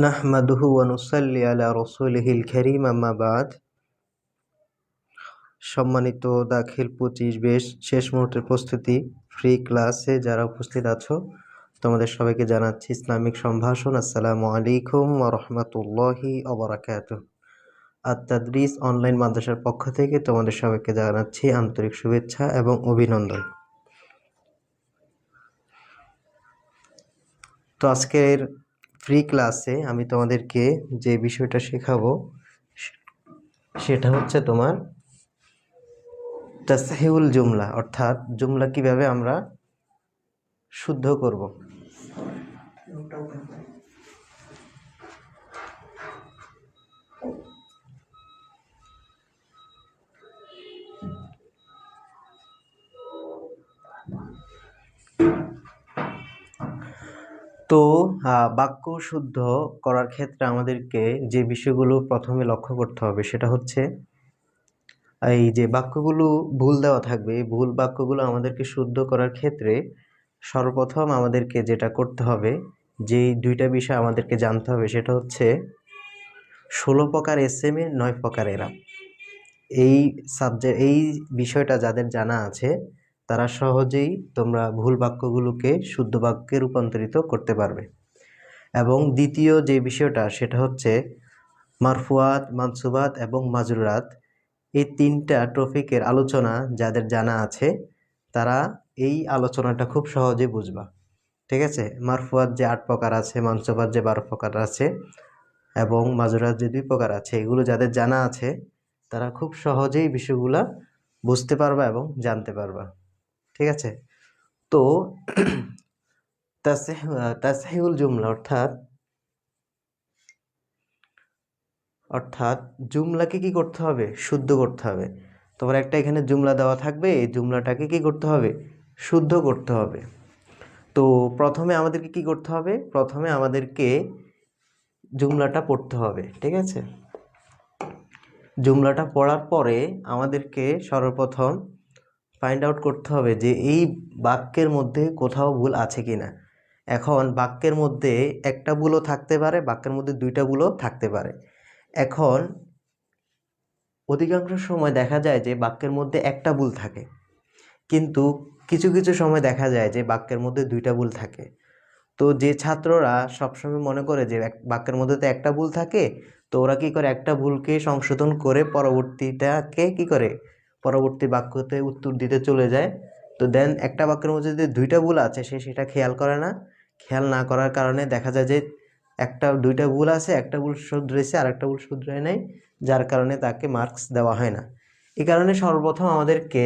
নাহমাদুহু ওয়ানুসাল্লি আলা রসুলহিল করিম আম্মাবাদ সম্মানিত দাখিল পঁচিশ বেশ শেষ মুহূর্তের প্রস্তুতি ফ্রি ক্লাসে যারা উপস্থিত আছো, তোমাদের সবাইকে জানাচ্ছি ইসলামিক সম্ভাষণ। আসসালামু আলাইকুম ওরহমতুল্লাহি অবরাকাত আত্মাদ্রিস অনলাইন মাদ্রাসার পক্ষ থেকে তোমাদের সবাইকে জানাচ্ছি আন্তরিক শুভেচ্ছা এবং অভিনন্দন। তো আজকের ফ্রি ক্লাসে আমি তোমাদেরকে যে বিষয়টা শেখাবো, সেটা হচ্ছে তোমার তাসহিউল জুমলা, অর্থাৎ জুমলা কীভাবে আমরা শুদ্ধ করব। তো বাক্য শুদ্ধ করার ক্ষেত্রে আমাদেরকে যে বিষয়গুলো প্রথমে লক্ষ্য করতে হবে সেটা হচ্ছে, এই যে বাক্যগুলো ভুল দেওয়া থাকবে ভুল বাক্যগুলো আমাদেরকে শুদ্ধ করার ক্ষেত্রে সর্বপ্রথম আমাদেরকে যেটা করতে হবে, যেই দুইটা বিষয় আমাদেরকে জানতে হবে সেটা হচ্ছে, ষোলো প্রকার এস এম এ, নয় প্রকার এরাম। এই সাবজেক্ট এই বিষয়টা যাদের জানা আছে তারা সহজেই তোমরা ভুল বাক্যগুলোকে শুদ্ধ বাক্যে রূপান্তরিত করতে পারবে। এবং দ্বিতীয় যে বিষয়টা, সেটা হচ্ছে মারফুয়াত, মানসুবাত এবং মাজরুরাত, এই তিনটা টপিকের আলোচনা যাদের জানা আছে, তারা এই আলোচনাটা খুব সহজে বুঝবা। ঠিক আছে? মারফুয়াত যে আট প্রকার আছে, মানসুবাত যে বারো প্রকার আছে এবং মাজুরাত যে দুই প্রকার আছে, এগুলো যাদের জানা আছে, তারা খুব সহজেই বিষয়গুলা বুঝতে পারবা এবং জানতে পারবা। ঠিক আছে? তো তাসহিউল জুমলা অর্থাৎ অর্থাৎ জুমলাকে কি করতে হবে? শুদ্ধ করতে হবে। তোমার একটা এখানে জুমলা দেওয়া থাকবে, এই জুমলাটাকে কি করতে হবে? শুদ্ধ করতে হবে। তো প্রথমে আমাদেরকে কি করতে হবে? প্রথমে আমাদেরকে জুমলাটা পড়তে হবে, ঠিক আছে? জুমলাটা পড়ার পরে আমাদেরকে সর্বপ্রথম ফাইন্ড আউট করতে হবে যে এই বাক্যের মধ্যে কোথাও ভুল আছে কি না এখন বাক্যের মধ্যে একটা ভুলও থাকতে পারে, বাক্যের মধ্যে দুইটা ভুলও থাকতে পারে। এখন অধিকাংশ সময় দেখা যায় যে বাক্যের মধ্যে একটা ভুল থাকে। কিন্তু কিছু কিছু সময় দেখা যায় যে বাক্যের মধ্যে দুইটা ভুল থাকে। তো যে ছাত্ররা সবসময় মনে করে যে বাক্যের মধ্যে তো একটা ভুল থাকে, তো ওরা কী করে একটা ভুলকে সংশোধন করে পরবর্তীটাকে কি করে পরবর্তী বাক্যতে উত্তর দিতে চলে যায়। তো দেন একটা বাক্যের মধ্যে যদি দুইটা ভুল আছে, সে সেটা খেয়াল করে না। খেয়াল না করার কারণে দেখা যায় যে একটা, দুইটা ভুল আছে, একটা ভুল শুধরেছে আর একটা ভুল শুধরায় নাই যার কারণে তাকে মার্কস দেওয়া হয় না। এই কারণে সর্বপ্রথম আমাদেরকে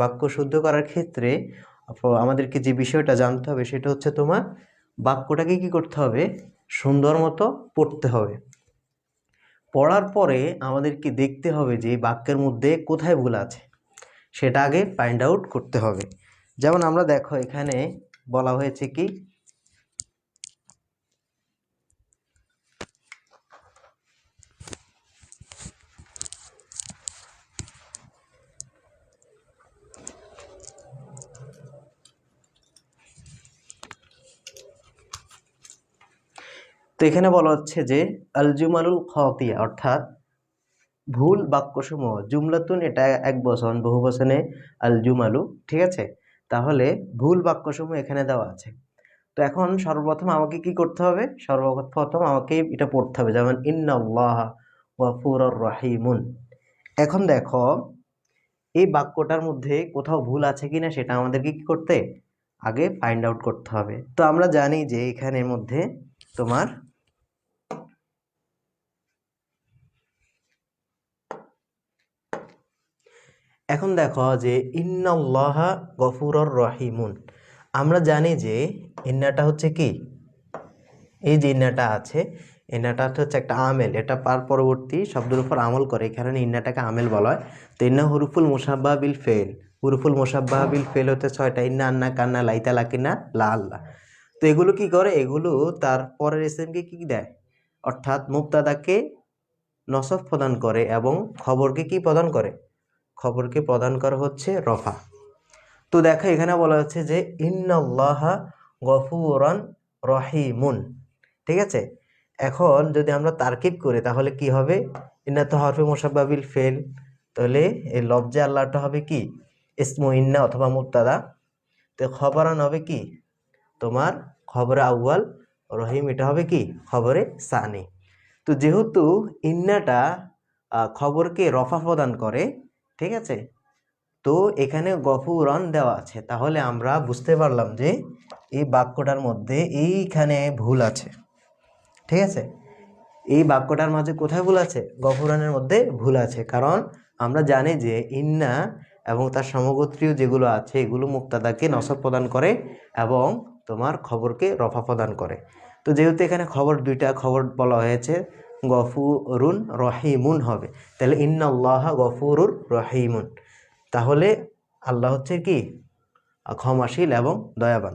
বাক্য শুদ্ধ করার ক্ষেত্রে আমাদেরকে যে বিষয়টা জানতে হবে, সেটা হচ্ছে তোমার বাক্যটাকে কি করতে হবে? সুন্দর মতো পড়তে হবে। পড়ার পরে আমাদেরকে দেখতে হবে যে বাক্যের মধ্যে কোথায় ভুল আছে। সেটা আগে ফাইন্ড আউট করতে হবে। যেমন আমরা দেখো এখানে বলা হয়েছে কি তো এখানে বলা হচ্ছে যে আলজুমালুল খতিয়া, অর্থাৎ ভুল বাক্যসমূহ, জুমলাতুন এটা এক বচন, বহু বচনে আলজুমালু, ঠিক আছে? তাহলে ভুল বাক্যসমূহ এখানে দেওয়া আছে। তো এখন সর্বপ্রথম আমাকে কি করতে হবে? সর্বপ্রথম আমাকে এটা পড়তে হবে, যেমন ইন্নাল্লাহ ওয়াফুর রাহিমুন। এখন দেখো, এই বাক্যটার মধ্যে কোথাও ভুল আছে কিনা সেটা আমাদেরকে কি করতে? আগে ফাইন্ড আউট করতে হবে। তো আমরা জানি যে এখানের মধ্যে তোমার এখন দেখো যে ইন্নাল্লাহা গফুরর রহিমুন। আমরা জানি যে ইন্নাটা হচ্ছে কি? এই যে ইন্নাটা আছে, ইন্নাটা হচ্ছে একটা আমেল। এটা পার পরবর্তী শব্দের উপর আমল করে, এই কারণে ইন্নাটাকে আমেল বলা হয়। তো ইন্না হুরুফুল মুসাব্বা বিল ফেল হুরুফুল মুসাব্বা বিল ফেল হতে ছয়টা, ইন্না আন্না কান্না লাইতা লাকিনা লা আল্লাহ। তো এগুলো কি করে? এগুলো তার পরের এসএমকে কি দেয়? অর্থাৎ মুক্তাদাকে নসফ প্রদান করে এবং খবরকে কি প্রদান করে? খবরকে প্রদান করা হচ্ছে রফা। তো দেখো, এখানে বলা হচ্ছে যে, ইন্নাল্লাহা গফুরান রহিমুন। ঠিক আছে? এখন যদি আমরা তারকিব করি, তাহলে কি হবে? ইন্না তো হরফে মোসাব্বাবিল ফেল। তাহলে এই লফজে আল্লাহটা হবে কি? ইসমু ইন্না অথবা মুক্তাদা তো খবরান হবে কি? তোমার খবরে আউয়াল, রহিম, এটা হবে কি? খবরে সানি। তো যেহেতু ইন্নাটা খবরকে রফা প্রদান করে ঠিক আছে? তো এখানে গফুরন দেওয়া আছে। তাহলে আমরা বুঝতে পারলাম যে এই বাক্যটার মধ্যে এইখানে ভুল আছে। ঠিক আছে? এই বাক্যটার মাঝে কোথায় ভুল আছে? গফুরানের মধ্যে ভুল আছে। কারণ আমরা জানি যে ইন্না এবং তার সমগোত্রীয় যেগুলো আছে, এগুলো মুক্তাদাকে নসব প্রদান করে এবং তোমার খবরকে রফা প্রদান করে। তো যেহেতু এখানে খবর দুইটা খবর বলা হয়েছে গফুরুন রহিমুন হবে। তাহলে ইন্না আল্লাহ গফুরুর রহিমুন। তাহলে আল্লাহ হচ্ছে কি? ক্ষমাশীল এবং দয়াবান।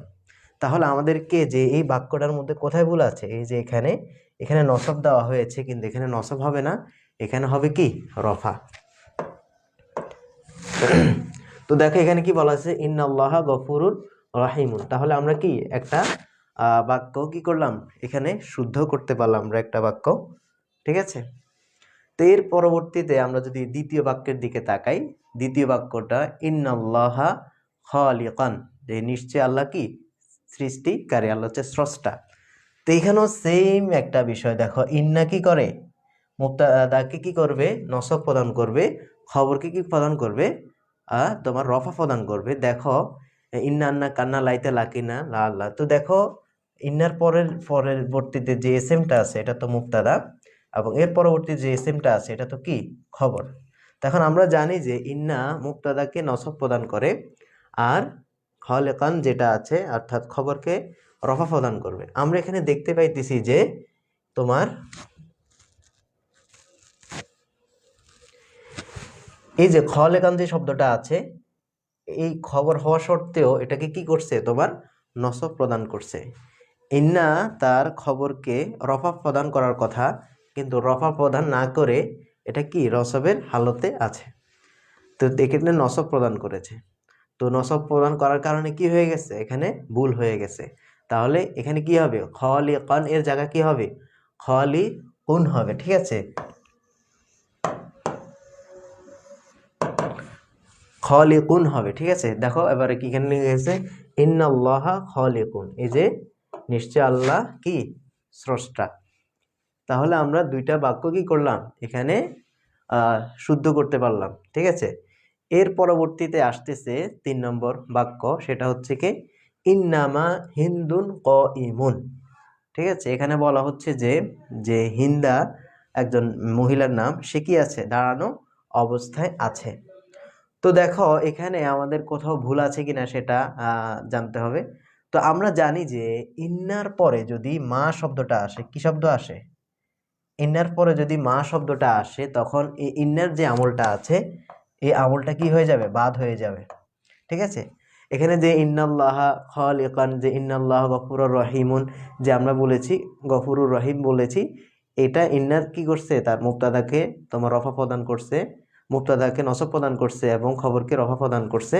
তাহলে আমাদেরকে যে এই বাক্যটার মধ্যে কোথায় ভুল আছে? এই যে এখানে এখানে নসব দেওয়া হয়েছে, কিন্তু এখানে নসব হবে না। এখানে হবে কি? রফা। তো দেখো এখানে কি বলা আছে? ইন্নাল্লাহ গফুরুর রাহিমুন। তাহলে আমরা কি একটা বাক্য কি করলাম? এখানে শুদ্ধ করতে পারলাম আমরা একটা বাক্য। ঠিক আছে? তো এর পরবর্তীতে আমরা যদি দ্বিতীয় বাক্যের দিকে তাকাই, দ্বিতীয় বাক্যটা, ইন্নাল্লাহা খালিকান যে নিশ্চয় আল্লাহ কি? সৃষ্টিকারী, আল্লাহ হচ্ছে স্রষ্টা। তো এখানেও সেম একটা বিষয়, দেখো, ইন্না কি করে? মুক্তাদাকে কি করবে? নসব প্রদান করবে, খবরকে কি প্রদান করবে? তোমার রফা প্রদান করবে। দেখো, ইন্না আন্না কান্না লাইতে লাকিনা লা আল্লাহ তো দেখো, ইন্নার পরের পরবর্তীতে যে এস এমটা আছে, এটা তো মুক্তাদা এবং এর পরবর্তী যে এস এমটা আছে, এটা তো কি? খবর। তখন আমরা জানি যে ইন্না মুক্তাদাকে নসব প্রদান করে আর খলেকান যেটা আছে, অর্থাৎ খবরকে রফা প্রদান করবে। আমরা এখানে দেখতে পাইতেছি যে তোমার এই যে খলেকান যে শব্দটা আছে, এই খবর হওয়া সত্ত্বেও এটাকে কি করছে? তোমার নসব প্রদান করছে। ইন্না তার খবরকে রফা প্রদান করার কথা কিন্তু রফা প্রদান না করে এটা কি রসবের হালতে আছে? তো এখানে নসব প্রদান করেছে। তো নসব প্রদান করার কারণে কি হয়ে গেছে? এখানে ভুল হয়ে গেছে। তাহলে এখানে কি হবে? খলি কন এর জায়গা কি হবে? খলি কুন হবে, ঠিক আছে? খলিকুন হবে, ঠিক আছে? দেখো এবারে কি এখানে লিখে গেছে? ইন্নাল্লাহা খলিকুন এই যে নিশ্চয় আল্লাহ কি? স্রষ্টা। তাহলে আমরা দুইটা বাক্য কি করলাম? এখানে শুদ্ধ করতে পারলাম, ঠিক আছে? এর পরবর্তীতে আসতেছে তিন নম্বর বাক্য, সেটা হচ্ছে কি? ইন্নামা হিন্দুন ক ইমুন ঠিক আছে? এখানে বলা হচ্ছে যে যে হিন্দা একজন মহিলার নাম, সে কি আছে? দাঁড়ানো অবস্থায় আছে। তো দেখো, এখানে আমাদের কোথাও ভুল আছে কিনা সেটা জানতে হবে। তো আমরা জানি যে, ইন্নার পরে যদি মা শব্দটা আসে, কি শব্দ আসে? ইন্নার পরে যদি মা শব্দটা আসে, তখন এই ইন্নার যে আমলটা আছে, এই আমলটা কি হয়ে যাবে? বাদ হয়ে যাবে। ঠিক আছে? এখানে যে ইন্নাল্লাহ খালিকান, যে ইন্নাল্লাহ গফুরুর রহিমুন, যে আমরা বলেছি, গফুরুর রহিম বলেছি, এটা ইন্নার কি করছে? তার মুক্তাদাকে তোমার রফা প্রদান করছে মুক্তাদাকে নসব প্রদান করছে এবং খবরকে রফা প্রদান করছে।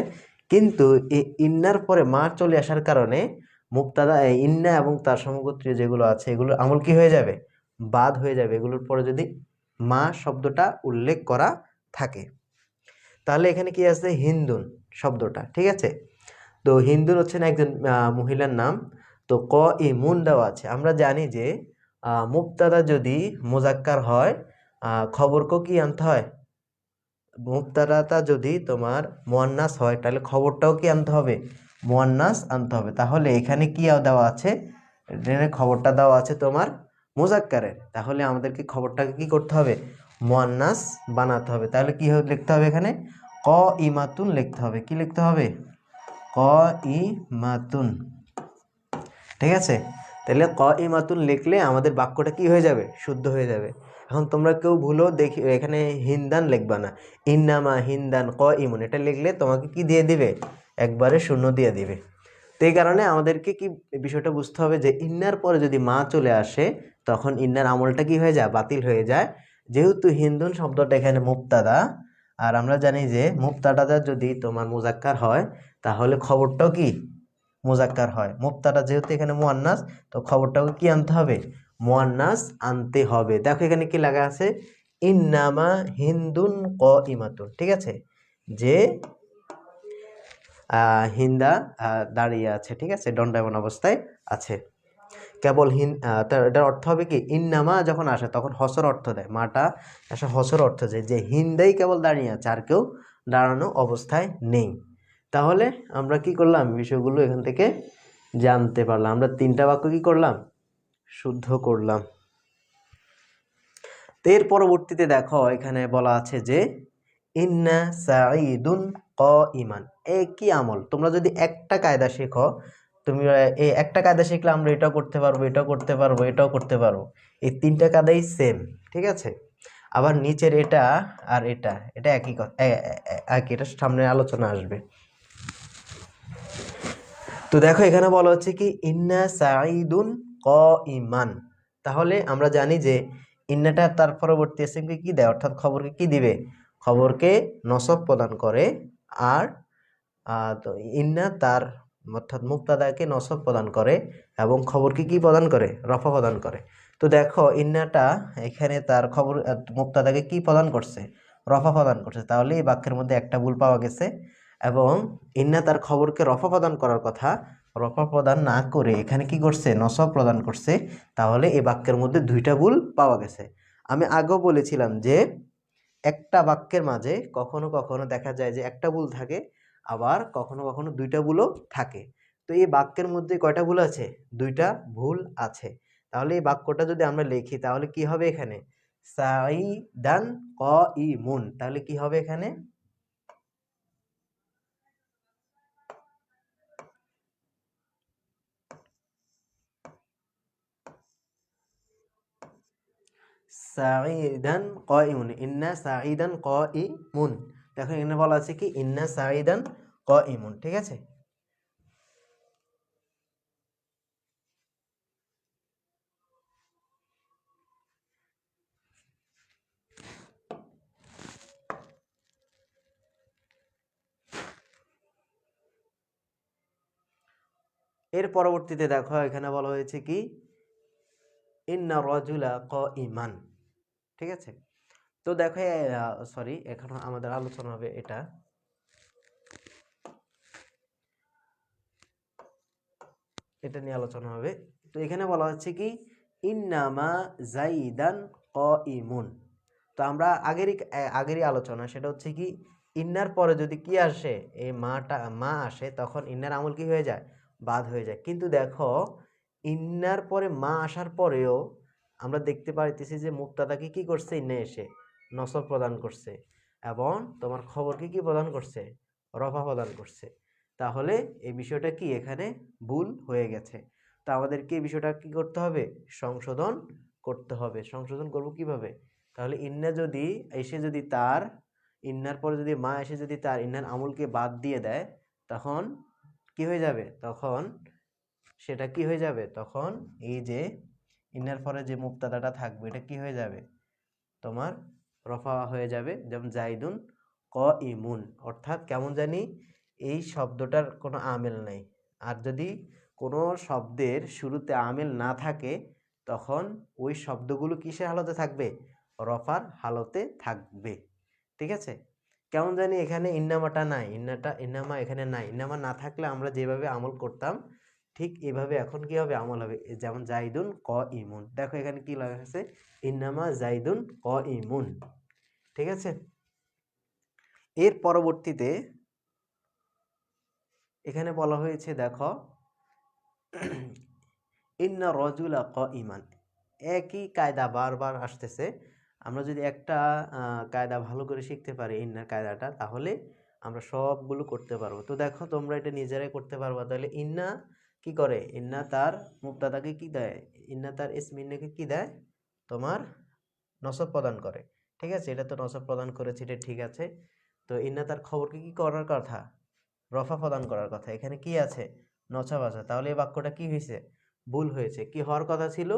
কিন্তু এই ইন্নার পরে মা চলে আসার কারণে মুক্তাদা ইন্না এবং তার সমগোত্রীয় যেগুলো আছে এগুলো আমল কি হয়ে যাবে? বাদ হয়ে যাবে। এগুলোর পরে যদি মা শব্দটা উল্লেখ করা থাকে। তাহলে এখানে কি আছে? হিন্দুন শব্দটা ঠিক আছে? তো হিন্দুন হচ্ছেন একজন মহিলার নাম। তো ক ই মুন দেওয়া আছে। আমরা জানি যে মুক্তাদা যদি মোজাক্কার হয় আহ, খবরকেও কি আনতে হয়? মুক্তাদাটা যদি তোমার মোয়ান্নাস হয় তাহলে খবরটাও কি আনতে হবে? মোয়ান্নাস আনতে হবে। তাহলে এখানে কি দেওয়া আছে? খবরটা দেওয়া আছে তোমার মোজাক্কারের। তাহলে আমাদেরকে খবরটাকে কি করতে হবে? মোয়ান্নাস বানাতে হবে। তাহলে কি লিখতে হবে এখানে? ক ইমাতুন লিখতে হবে। কি লিখতে হবে? ক ইমাতুন ঠিক আছে? তাহলে ক ইমাতুন লিখলে আমাদের বাক্যটা কি হয়ে যাবে? শুদ্ধ হয়ে যাবে। এখন তোমরা কেউ ভুলো দেখি এখানে হিন্দান লিখবা না। ইন্নামা হিন্দান ক ইমুন এটা লিখলে তোমাকে কি দিয়ে দিবে? একবারে শূন্য দিয়ে দিবে। তো এই কারণে আমাদেরকে কি বিষয়টা বুঝতে হবে যে ইন্নার পরে যদি মা চলে আসে তখন ইন্নার আমলটা কি হয়ে যায়? বাতিল হয়ে যায়। যেহেতু হিন্দুন শব্দটা এখানে মুক্তাদা আর আমরা জানি যে মুক্তাদাটা যদি তোমার মুজাক্কার হয়, তাহলে খবরটাও কি? মুজাক্কার হয়। মুক্তাটা যেহেতু এখানে মোয়ান্নাস, তো খবরটাকে কি আনতে হবে? মোয়ান্নাস আনতে হবে। দেখো এখানে কি লাগা আছে? ইন্নামা হিন্দুন ক ইমাতুন ঠিক আছে? যে হিন্দা দাঁড়িয়ে আছে, ঠিক আছে? দণ্ডায়মান অবস্থায় আছে। কেবল হিন এটার অর্থ হবে কি? ইন্নামা যখন আসে, তখন হসর অর্থ দেয়। মাটা আসে হসর অর্থ দেয় যে হিন্দাই কেবল দাঁড়িয়ে আছে, আর কেউ দাঁড়ানো অবস্থায় নেই। তাহলে আমরা কি করলাম? বিষয়গুলো এখান থেকে জানতে পারলাম। আমরা তিনটা বাক্য কি করলাম? শুদ্ধ করলাম। এর পরবর্তীতে দেখো, এখানে বলা আছে যে, ইন্না সাঈদুন ক ইমান এ কি আমল। তোমরা যদি একটা কায়দা শেখো তুমি এই একটা কায়দা শিখলে আমরা এটাও করতে পারব, এটাও করতে পারব, এটাও করতে পারব। এই তিনটা কায়দাই সেম ঠিক আছে? আবার নিচের এটা আর এটা এটা একই একই, এটা সামনে আলোচনা আসবে। তো দেখো, এখানে বলা হচ্ছে কি, ইন্না সাঈদুন ক ইমান তাহলে আমরা জানি যে, ইন্নাটা তার পরবর্তী এসএমকে কি দেয়? অর্থাৎ খবরকে কি দিবে? খবরকে নসব প্রদান করে, আর তো ইন্না তার অর্থাৎ মুক্তাদাকে নসব প্রদান করে এবং খবরকে কি প্রদান করে? রফা প্রদান করে। তো দেখো, ইন্নাটা এখানে তার খবর মুক্তাদাকে কি প্রদান করছে? রফা প্রদান করছে। তাহলে এই বাক্যের মধ্যে একটা ভুল পাওয়া গেছে এবং ইন্না তার খবরকে রফা প্রদান করার কথা, রফা প্রদান না করে এখানে কি করছে? নসব প্রদান করছে। তাহলে এই বাক্যের মধ্যে দুইটা ভুল পাওয়া গেছে। আমি আগেও বলেছিলাম যে একটা বাক্যের মাঝে কখনো কখনো দেখা যায় যে একটা ভুল থাকে আবার কখনো কখনো দুইটা ভুলও থাকে। তো এই বাক্যের মধ্যে কয়টা ভুল আছে? দুইটা ভুল আছে। তাহলে এই বাক্যটা যদি আমরা লিখি, তাহলে কি হবে এখানে? সাইদান ক ই মুন তাহলে কি হবে এখানে? সাঈদান কয়িমুন ইন্না সাঈদান কয়িমুন দেখো এখানে বলা আছে কি, ইন্না সাঈদান কয়িমুন ঠিক আছে? এর পরবর্তীতে দেখো, এখানে বলা হয়েছে কি, ইন্না রজুলা ক ইমান ঠিক আছে? তো দেখো সরি এখন আমাদের আলোচনা হবে এটা। এটা নিয়ে আলোচনা হবে। তো এখানে বলা হচ্ছে কি, ইন্নামা জাইদান ক ইমুন তো আমরা আগেরই আগেরই আলোচনা, সেটা হচ্ছে কি, ইন্নার পরে যদি কি আসে, এই মাটা, মা আসে, তখন ইন্নার আমল কি হয়ে যায়? বাদ হয়ে যায়। কিন্তু দেখো, ইন্নার পরে মা আসার পরেও আমরা দেখতে পাইতেছি যে মুক্তাদাকে কি করছে? ইন্না এসে। নসব প্রদান করছে এবং তোমার খবরকে কি প্রদান করছে? রফা প্রদান করছে। তাহলে এই বিষয়টা কি এখানে ভুল হয়ে গেছে। তো আমাদেরকে এই বিষয়টা কি করতে হবে? সংশোধন করতে হবে। সংশোধন করব কীভাবে? তাহলে ইন্না যদি এসে যদি তার, ইন্নার পরে যদি মা এসে যদি তার ইন্নার আমলকে বাদ দিয়ে দেয়, তখন কি হয়ে যাবে? তখন সেটা কি হয়ে যাবে? তখন এই যে ইন্নার পরে যে মুক্তাদাটা থাকবে, এটা কি হয়ে যাবে? তোমার রফা হয়ে যাবে, যেমন জাইদুন ক ইমুন অর্থাৎ কেমন জানি? এই শব্দটার কোনো আমেল নাই। আর যদি কোনো শব্দের শুরুতে আমেল না থাকে, তখন ওই শব্দগুলো কিসের হালতে থাকবে? রফার হালতে থাকবে। ঠিক আছে? কেমন জানি এখানে ইন্নামাটা নাই, ইন্নাটা, ইন্নামা এখানে নাই। ইন্নামা না থাকলে আমরা যেভাবে আমল করতাম ঠিক এভাবে এখন কি হবে? আমল হবে। যেমন জাইদুন ক ইমুন দেখো এখানে কি লেখা আছে? ইন্নামা জাইদুন ক ইমুন ঠিক আছে? এর পরবর্তীতে এখানে বলা হয়েছে, দেখো, ইন্না রজুলা ক ইমান একই কায়দা বারবার আসতেছে। আমরা যদি একটা কায়দা ভালো করে শিখতে পারি, ইন্নার কায়দাটা, তাহলে আমরা সবগুলো করতে পারব। তো দেখো, তোমরা এটা নিজেরাই করতে পারব। তাহলে ইন্না কি করে? ইন্না তার মুক্তাদাকে কি দেয়? ইন্না তার ইসমিন্নাকে কি দেয়? তোমার নসব প্রদান করে। ঠিক আছে? এটা তো নসব প্রদান করেছে, এটা ঠিক আছে। তো ইন্না তার খবরকে কি করার কথা? রফা প্রদান করার কথা। এখানে কি আছে? নছাব আছে। তাহলে এই বাক্যটা কি হয়েছে ভুল হয়েছে। কি হওয়ার কথা ছিল?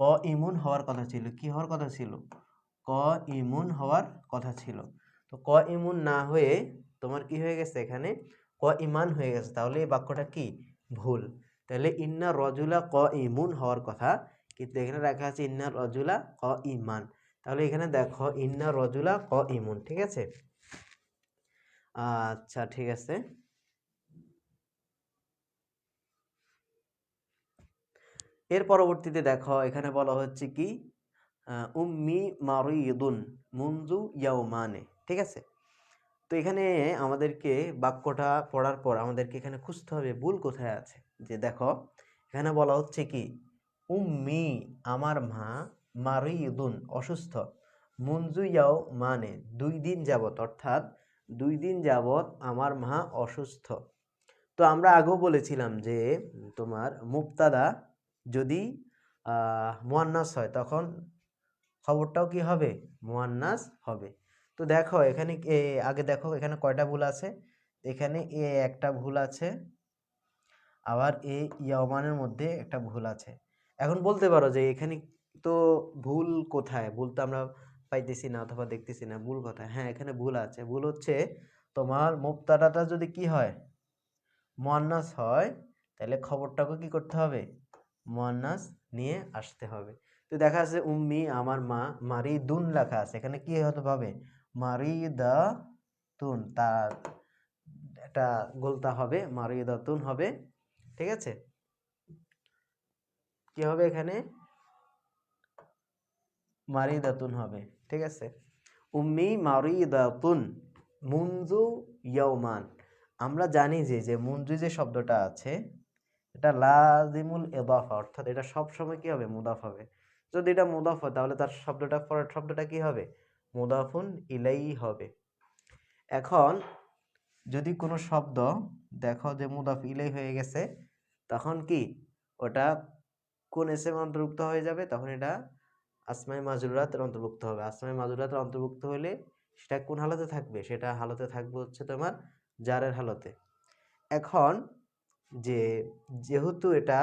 ক ইমুন হওয়ার কথা ছিল। কি হওয়ার কথা ছিল? ক ইমুন হওয়ার কথা ছিল। তো ক ইমুন না হয়ে তোমার কি হয়ে গেছে এখানে? ক ইমান হয়ে গেছে। তাহলে এই বাক্যটা কি? ভুল। তাহলে ইন্না রজুলা ক ইমুন হওয়ার কথা, কিন্তু এখানে রাখা আছে ইন্না রজুলা ক ইমান তাহলে এখানে দেখো ইন্না রজুলা ক ইমুন ঠিক আছে? আচ্ছা ঠিক আছে। এর পরবর্তীতে দেখো, এখানে বলা হচ্ছে কি? উম্মি মারিদুন মুনজু ইয়াউমানে, ঠিক আছে? তো এখানে আমাদেরকে বাক্যটা পড়ার পর আমাদেরকে এখানে খুঁজতে হবে ভুল কোথায় আছে। যে দেখো, এখানে বলা হচ্ছে কি, উম্মি, আমার মা মারিদুন, অসুস্থ। মুনজু ইয়াও মানে দুই দিন যাবত অর্থাৎ দুই দিন যাবত আমার মা অসুস্থ। তো আমরা আগেও বলেছিলাম যে, তোমার মুক্তাদা যদি মুয়ান্নাস হয়, তখন খবরটাও কি হবে? মুয়ান্নাস হবে। তো দেখো এখানে আগে দেখো এখানে কয়টা ভুল আছে? এখানে এ একটা ভুল আছে, আবার এ ইয়ামানের মধ্যে একটা ভুল আছে। এখন বলতে পারো যে এখানে তো ভুল কোথায়? ভুল তো আমরা পাইতেছি না অথবা দেখতেছি না, ভুল কোথায়? হ্যাঁ এখানে ভুল আছে। ভুল হচ্ছে তোমার মুক্তাদাটা যদি কি হয়? মুয়ান্নাস হয়, তাহলে খবরটাকে কি করতে হবে? মুয়ান্নাস নিয়ে আসতে হবে। তো দেখা যাচ্ছে, উম্মি, আমার মা মারি দুন লেখা আছে। এখানে কি হতে হবে? মারিদা তুন তার এটা গোলতা হবে, মারিদাতুন হবে, ঠিক আছে? কি হবে এখানে? মারিদাতুন হবে, ঠিক আছে? উম্মি মারিদাতুন মুনজু ইয়াউমান আমরা জানি যে যে মুনজু যে শব্দটা আছে, এটা লাজিমুল এদাফা অর্থাৎ এটা সবসময় কি হবে? মুদাফ হবে। যদি এটা মুদাফ হয়, তাহলে তার শব্দটা, পরের শব্দটা কি হবে? মুদাফুন ইলাই হবে। এখন যদি কোনো শব্দ দেখো যে মুদাফ ইলাই হয়ে গেছে, তখন কি ওটা কোন এসএম অন্তর্ভুক্ত হয়ে যাবে? তখন এটা আসমাই মাজুরাতের অন্তর্ভুক্ত হবে। আসমাই মাজুরাতের অন্তর্ভুক্ত হলে সেটা কোন হালতে থাকবে? সেটা হালতে থাকবে হচ্ছে তোমার জারের হালতে। এখন যে যেহেতু এটা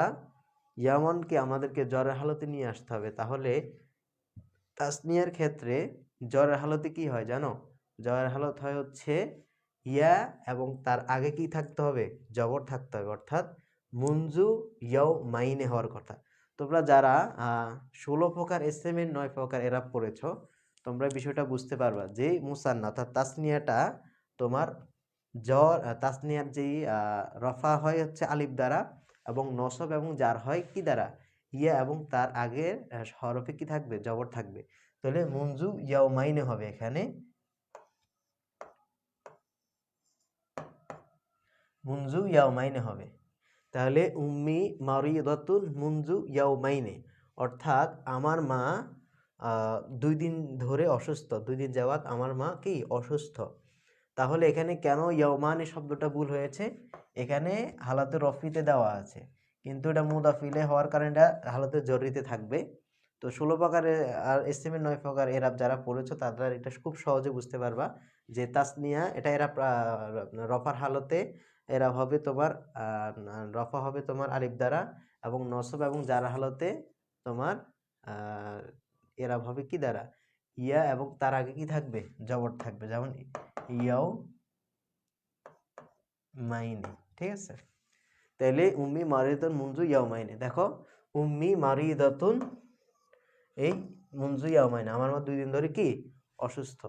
ইয়ামনকে আমাদেরকে জ্বরের হালতে নিয়ে আসতে হবে, তাহলে তাসনিয়ার ক্ষেত্রে জ্বরের হালতে কি হয় জানো? জ্বরের হালত হয় হচ্ছে ইয়া এবং তার আগে কি থাকতে হবে? জবর থাকতে হবে। অর্থাৎ মুনজু ইয়াও মাইনে হওয়ার কথা। তোমরা যারা ষোলো প্রকার এস এম এর নয় প্রকার এরা পড়েছ, তোমরা বিষয়টা বুঝতে পারবা যে মুসান্না অর্থাৎ তাসনিয়াটা তোমার জ্বর তাসনিয়ার যেই রফা হয় হচ্ছে আলিফ দ্বারা এবং নসব এবং জার হয় কি দ্বারা? ইয়া এবং তার আগের হরফে কি থাকবে? জবর থাকবে। তাহলে মুনজু ইয়াও মাইনে হবে এখানে। মুনজু ইয়াও মাইনে হবে। তাহলে উম্মি মারিদাতুন মুনজু ইয়াও মাইনে অর্থাৎ আমার মা দুই দিন ধরে অসুস্থ। দুই দিন যাওয়াত আমার মা কি? অসুস্থ। তাহলে এখানে কেন ইয়াওমানি শব্দটা ভুল হয়েছে? এখানে হালাতে রফিতে দেওয়া আছে। কিন্তু এটা মুদাফিলে হওয়ার কারণে এটা হালাতে জরুরিতে থাকবে। তো ষোলো প্রকারের, আর এসএমের নয় প্রকার এরা যারা পড়েছো তারা এটা খুব সহজে বুঝতে পারবা যে তাসনিয়া এটা এরা রফার হালতে, এরা হবে তোমার রফা হবে তোমার আলিফ দ্বারা এবং নসব এবং যারা হালতে তোমার এরা হবে কি দ্বারা? ইয়া এবং তার আগে কি থাকবে? জবর থাকবে। যেমন ইয়াও মাইনে, ঠিক আছে? তাহলে উম্মি মারিদাতুন মুনজু ইয়াও মাইনে। দেখো, উম্মি মারিদাতুন এই মুনজু ইয়াও মাইনে। আমার মা দুই দিন ধরে কি? অসুস্থ।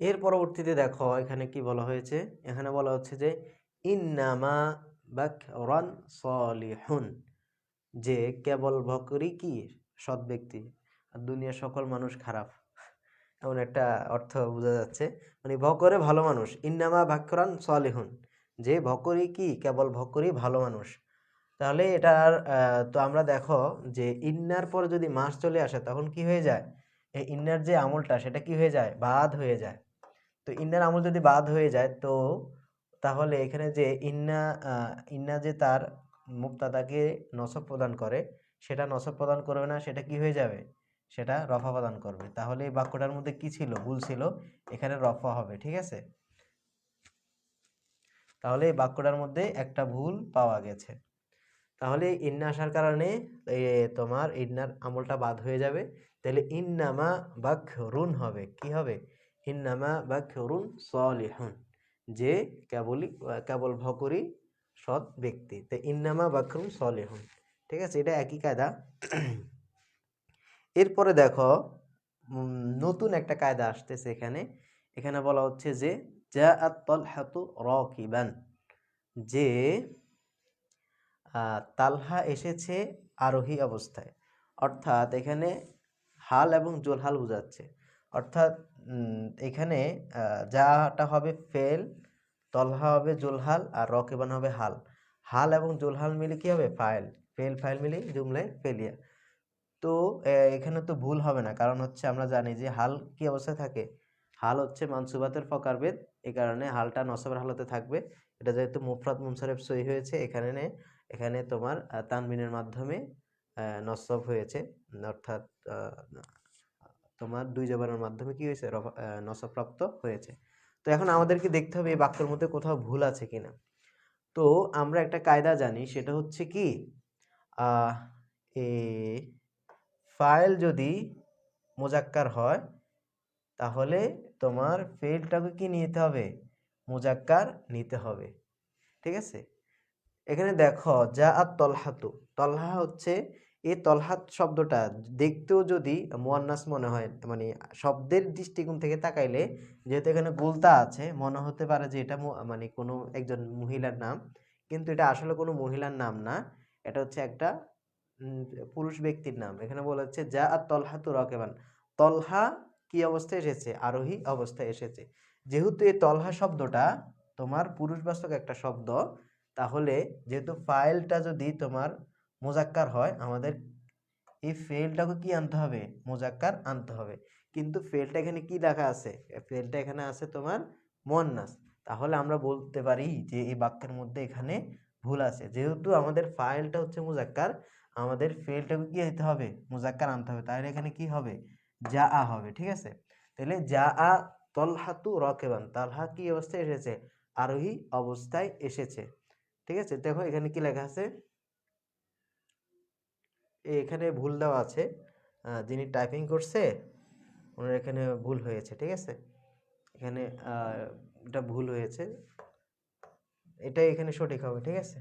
এর পরবর্তীতে দেখো, এখানে কি বলা হয়েছে? এখানে বলা হচ্ছে যে, ইন্নামা বাকরান সলিহুন যে কেবল বকরি কি? সৎ ব্যক্তি। আর দুনিয়ার সকল মানুষ খারাপ। এমন একটা অর্থ বোঝা যাচ্ছে। মানে ভকরে ভালো মানুষ। ইন্নামা বাকরান সলিহুন। যে ভকরি কি, কেবল ভকরি ভালো মানুষ। তাহলে এটার তো আমরা দেখো যে ইন্নার পর যদি মাস চলে আসে, তখন কি হয়ে যায়? এই ইন্নার যে আমলটা, সেটা কি হয়ে যায়? বাদ হয়ে যায়। তো ইন্নার আমল যদি বাদ হয়ে যায়, তো তাহলে এখানে যে ইন্না ইন্না যে তার মুক্তাদাকে নসব প্রদান করে, সেটা নসব প্রদান করবে না, সেটা কি হয়ে যাবে? সেটা রফা প্রদান করবে। তাহলে এই বাক্যটার মধ্যে কি ছিল? ভুল ছিল। এখানে রফা হবে, ঠিক আছে? তাহলে এই বাক্যটার মধ্যে একটা ভুল পাওয়া গেছে। তাহলে ইন্না আসার কারণে তোমার ইন্নার আমলটা বাদ হয়ে যাবে। তাহলে ইন্নামা বাখরুন হবে। কি হবে? ইন্নামা বাখরুন সলিহুন। যে কেবলই কেবল ভকরি সৎ ব্যক্তি। তো ইন্নামা বাখরুন সলিহুন। ঠিক আছে? এটা একই কায়দা। এরপরে দেখো নতুন একটা কায়দা আসতেছে এখানে। এখানে বলা হচ্ছে যে যা রকিবান যে তালহা এসেছে আরোহী অবস্থায়। অর্থাৎ এখানে হাল এবং জোলহাল বোঝাচ্ছে। অর্থাৎ এখানে যাটা হবে ফেল, তলহা হবে জোলহাল আর রকেবান হবে হাল। হাল এবং জোলহাল মিলে কি হবে? ফাইল। ফেল, ফাইল মিলে জুমলায় ফেলিয়া। তো এখানে তো ভুল হবে না। কারণ হচ্ছে আমরা জানি যে হাল কি অবস্থায় থাকে? হাল হচ্ছে মানসুবাতের ফকারবেদ এই কারণে হালটা নসবের হালতে থাকবে। এটা যেহেতু মুফরাত মুনসারেফ সই হয়েছে, এখানে এখানে তোমার তানবিনের মাধ্যমে নসব হয়েছে। অর্থাৎ তোমার দুই জবানের মাধ্যমে কি হয়েছে? নসবপ্রাপ্ত হয়েছে। তো এখন আমাদেরকে দেখতে হবে এই বাক্যের মধ্যে কোথাও ভুল আছে কিনা। তো আমরা একটা কায়দা জানি, সেটা হচ্ছে কি? এ ফাইল যদি মোজাক্কার হয়, তাহলে তোমার ফেলটাকে কি নিতে হবে? মোজাক্কার নিতে হবে। ঠিক আছে? এখানে দেখো যা আর তলহাতু। তলহা হচ্ছে, এই তলহাত শব্দটা দেখতেও যদি মোয়ান্নাস মনে হয় মানে শব্দের দৃষ্টিকোণ থেকে তাকাইলে, যেহেতু এখানে গুলতা আছে, মনে হতে পারে যে এটা মানে কোনো একজন মহিলার নাম, কিন্তু এটা আসলে কোনো মহিলার নাম না। এটা হচ্ছে একটা পুরুষ ব্যক্তির নাম। এখানে বলা হচ্ছে, যা আর তলহাতু রকেবান। তলহা কি অবস্থায় এসেছে? আরোহী অবস্থায় এসেছে। যেহেতু এই তলহা শব্দটা তোমার পুরুষবাচক একটা শব্দ, তাহলে যেহেতু ফাইলটা যদি তোমার মোজাক্কার হয়, আমাদের এই ফেলটাকে কি আনতে হবে? মোজাক্কার আনতে হবে। কিন্তু ফেলটা এখানে কি লেখা আছে? ফেলটা এখানে আছে তোমার মন্নাস তাহলে আমরা বলতে পারি যে এই বাক্যের মধ্যে এখানে ভুল আছে। যেহেতু আমাদের ফাইলটা হচ্ছে মুজাক্কার আমাদের ফেলটাকে কি দিতে হবে? মুজাক্কার আনতে হবে। তাহলে এখানে কি হবে? যা আ হবে, ঠিক আছে? তাহলে যা আ তলহাতু রকেবান। তালহা কি অবস্থায় এসেছে? আরোহী অবস্থায় এসেছে। ঠিক আছে? দেখো এখানে কি লেখা আছে? এখানে ভুল দেওয়া আছে। যিনি টাইপিং করছে, ওনার এখানে ভুল হয়েছে, ঠিক আছে? এখানে এটা ভুল হয়েছে। এটাই এখানে সঠিক হবে, ঠিক আছে?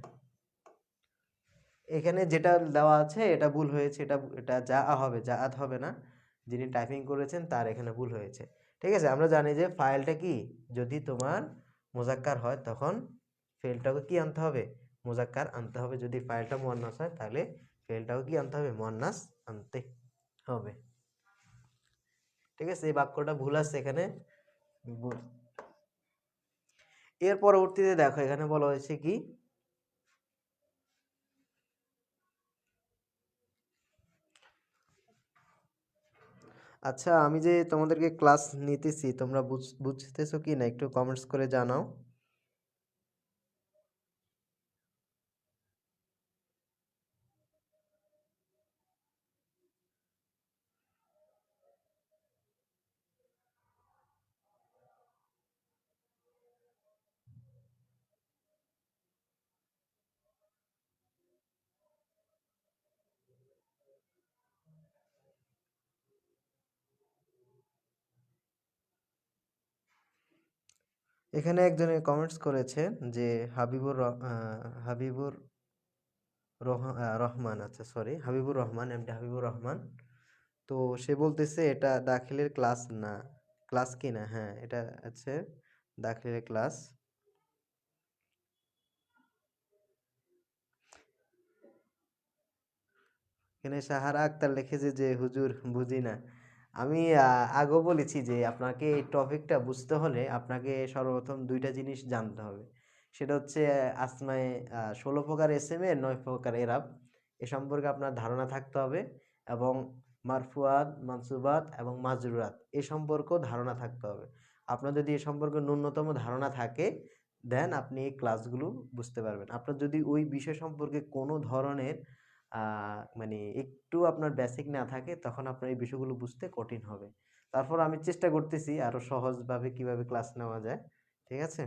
এখানে যেটা দেওয়া আছে, এটা ভুল হয়েছে, এটা এটা যা হবে, যা আত হবে না। যিনি টাইপিং করেছেন, তার এখানে ভুল হয়েছে। ঠিক আছে? আমরা জানি যে ফাইলটা কি? যদি তোমার মোজাক্কার হয়, তখন ফেলটাকে কি আনতে হবে? মোজাক্কার আনতে হবে। যদি ফাইলটা মুয়ান্নাস হয়, তাহলে ফেলটাও কি আনতে হবে? মুয়ান্নাস আনতে হবে। ঠিক আছে? এই বাক্যটা ভুল আছে এখানে। এর পরবর্তীতে দেখো, এখানে বলা হয়েছে কি? আচ্ছা আমি যে তোমাদেরকে ক্লাস নিতেছি, তোমরা বুঝ- বুঝতেছো কি না একটু কমেন্টস করে জানাও। এখানে একজনে কমেন্টস করেছে যে হাবিবুর রহ- হাবিবুর রহমান আচ্ছা সরি হাবিবুর রহমান এমডি হাবিবুর রহমান। তো সে বলতেছে এটা দাখিলের ক্লাস না ক্লাস কি না? হ্যাঁ এটা আছে দাখিলের ক্লাস এখানে সাহারা আক্তার লিখেছে যে, হুজুর, বুঝি না। আমি আগেও বলেছি যে আপনাকে এই টপিকটা বুঝতে হলে আপনাকে সর্বপ্রথম দুইটা জিনিস জানতে হবে। সেটা হচ্ছে আসমায়ে ষোলো প্রকার এসএম এর নয় প্রকার এরাব। এ সম্পর্কে আপনার ধারণা থাকতে হবে এবং মারফুয়াত মানসুবাত এবং মাজরুরাত এ সম্পর্কেও ধারণা থাকতে হবে। আপনার যদি এ সম্পর্কে ন্যূনতম ধারণা থাকে দেন আপনি এই ক্লাসগুলো বুঝতে পারবেন। আপনার যদি ওই বিষয় সম্পর্কে কোনো ধরনের মানে একটু আপনার বেসিক না থাকে তখন আপনার এই বিষয়গুলো বুঝতে কঠিন হবে। তারপর আমি চেষ্টা করতেছি আরও সহজভাবে কীভাবে ক্লাস নেওয়া যায়, ঠিক আছে?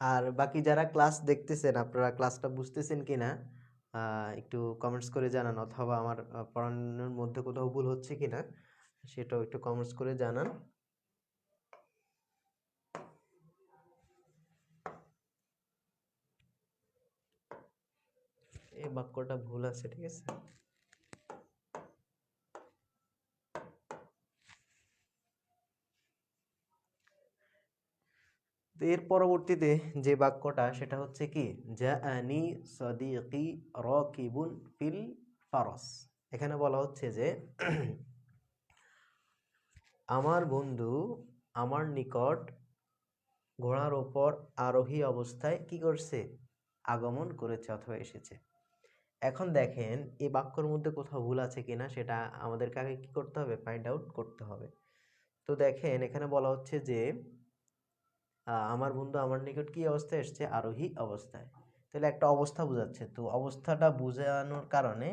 আর বাকি যারা ক্লাস দেখতেছেন, আপনারা ক্লাসটা বুঝতেছেন কিনা একটু কমেন্টস করে জানান অথবা আমার পড়ানোর মধ্যে কোথাও ভুল হচ্ছে কিনা, সেটাও একটু কমেন্টস করে জানান। এই বাক্যটা ভুল আছে, ঠিক আছে? এর পরবর্তীতে যে বাক্যটা, সেটা হচ্ছে কি? ফিল ফারস। এখানে বলা হচ্ছে যে, আমার বন্ধু আমার নিকট ঘোড়ার ওপর আরোহী অবস্থায় কি করছে? আগমন করেছে অথবা এসেছে। এখন দেখেন এই বাক্যর মধ্যে কোথাও ভুল আছে কিনা, সেটা আমাদেরকে আগে কি করতে হবে? ফাইন্ড আউট করতে হবে। তো দেখেন, এখানে বলা হচ্ছে যে আমার বন্ধু আমার নিকট কি অবস্থায় এসছে? আরোহী অবস্থায়। তাহলে একটা অবস্থা বোঝাচ্ছে। তো অবস্থাটা বোঝানোর কারণে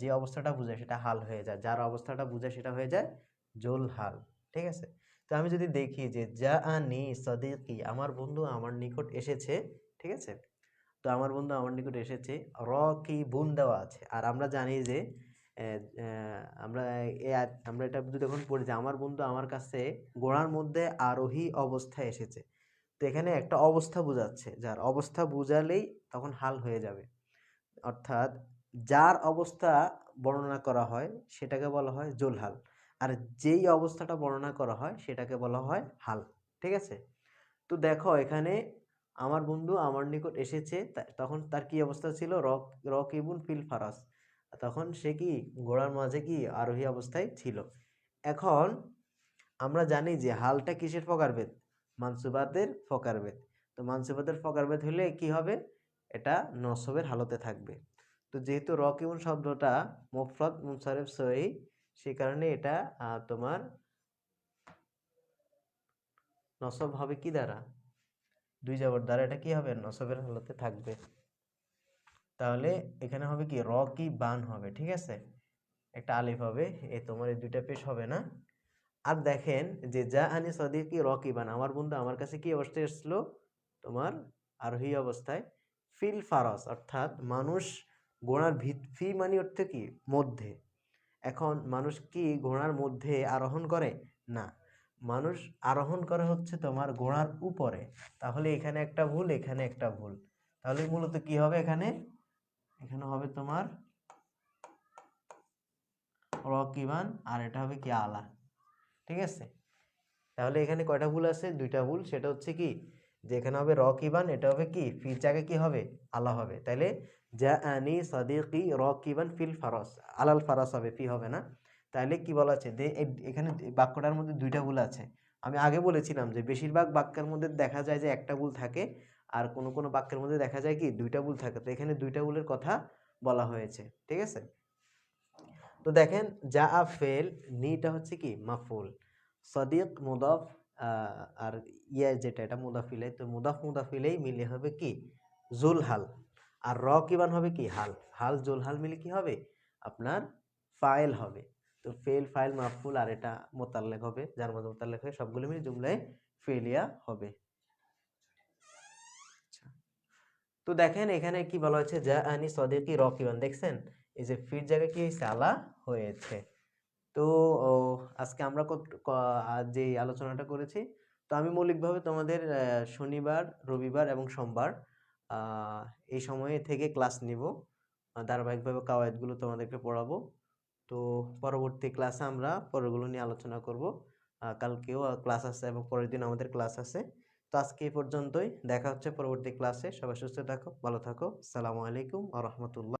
যে অবস্থাটা বোঝায় সেটা হাল হয়ে যায়। যার অবস্থাটা বোঝায় সেটা হয়ে যায় জোল হাল। ঠিক আছে? তো আমি যদি দেখি যে যা আনি সদিকি, আমার বন্ধু আমার নিকট এসেছে, ঠিক আছে? তো আমার বন্ধু আমার নিকট এসেছে র কি বুন দেওয়া আছে। আর আমরা জানি যে আমরা এ আমরা এটা যদি এখন পড়ি যে আমার বন্ধু আমার কাছে গোড়ার মধ্যে আরোহী অবস্থায় এসেছে। তো এখানে একটা অবস্থা বোঝাচ্ছে, যার অবস্থা বোঝালেই তখন হাল হয়ে যাবে। অর্থাৎ যার অবস্থা বর্ণনা করা হয়, সেটাকে বলা হয় জোলহাল। আর যেই অবস্থাটা বর্ণনা করা হয়, সেটাকে বলা হয় হাল। ঠিক আছে? তো দেখো এখানে আমার বন্ধু আমার নিকট এসেছে তখন তার কি অবস্থা ছিল? রক রক ইবুন ফিল ফারাস। তখন সে কি ঘোড়ার মাঝে কি আরোহী অবস্থায় ছিল? এখন আমরা জানি যে হালটা কিসের ফকারভেদ? মানসুবাদের ফকারভেদ। তো মানসুবাদের ফকারভেদ হলে কি হবে? এটা নসবের হালতে থাকবে। তো যেহেতু রকিবুন শব্দটা মুফরদ মুনসারিফ সহি সেই কারণে এটা তোমার নসব হবে কি দ্বারা? দুই জবর দ্বারা এটা কি হবে? নসবের হালতে থাকবে। তাহলে এখানে হবে কি? র কি? বান হবে, ঠিক আছে? একটা আলিফ হবে, এ তোমার এই দুইটা পেশ হবে না। আর দেখেন যে যা আনি সদিকি রকিবান আমার বন্ধু আমার কাছে কি অবস্থায় এসেছিল? তোমার আরোহী অবস্থায়। ফিল ফারস, অর্থাৎ মানুষ ঘোড়ার ভিত, ফি মানে অর্থ কি? মধ্যে। এখন মানুষ কি ঘোড়ার মধ্যে আরোহণ করে? না। মানুষ আরোহণ করে হচ্ছে তোমার ঘোড়ার উপরে। তাহলে এখানে একটা ভুল, এখানে একটা ভুল। তাহলে মূলত কি হবে এখানে? এখানে হবে তোমার রকিবান, আর এটা হবে কি আলা। ঠিক আছে? তাহলে এখানে কয়টা ভুল আছে? দুইটা ভুল। সেটা হচ্ছে কি? যে এখানে হবে রকিবান, এটা হবে কি? ফির জায়গায় কি হবে? আলা হবে। তাইলে যা আনি সাদিকি রকিবান ফিল ফারস। আলাল ফারাস হবে, ফি হবে না। তাহলে কি বলা আছে? এখানে বাক্যটার মধ্যে দুইটা ভুল আছে। আমি আগে বলেছিলাম যে বেশিরভাগ বাক্যের মধ্যে দেখা যায় যে একটা ভুল থাকে আর কোনো কোনো বাক্যের মধ্যে দেখা যায় কি দুইটা ভুল থাকে। তো এখানে দুইটা ভুলের কথা বলা হয়েছে, ঠিক আছে? তো দেখেন যা আ ফেল, নিটা হচ্ছে কি? মাফুল। সদিক, মুদাফ আর ইয়া যেটা, এটা মুদাফিলে। তো মুদাফ, মুদাফিলেই মিলে হবে কি? জুল হাল আর র কিবান হবে কি? হাল। হাল জুল হাল মিলে কি হবে? আপনার ফাইল হবে। তো ফেল ফাইল মাফুল আর এটা মোতাল্লেক হবে, যার মধ্যে মোতাল্লেক হয়, সবগুলো মিলে জুমলায় ফেলিয়া হবে। আচ্ছা। তো দেখেন, এখানে কি বলা হয়েছে? যা আনি সদিকি রকিবান। দেখছেন? এই যে ফির জায়গায় কি হয়েছে আলা হয়েছে। তো আজকে আমরা ক- যে আলোচনাটা করেছি, তো আমি মৌলিকভাবে তোমাদের শনিবার, রবিবার এবং সোমবার এই সময়ে থেকে ক্লাস নিব। ধারাবাহিকভাবে কাওয়ায়েদগুলো তোমাদেরকে পড়াবো। তো পরবর্তী ক্লাসে আমরা পরেরগুলো নিয়ে আলোচনা করব। কালকেও ক্লাস আছে এবং পরের দিন আমাদের ক্লাস আছে। তো আজকে এই পর্যন্তই। দেখা হচ্ছে পরবর্তী ক্লাসে সবাই সুস্থ থাকো, ভালো থাকো। সালামু আলাইকুম আ রহমতুল্লাহ।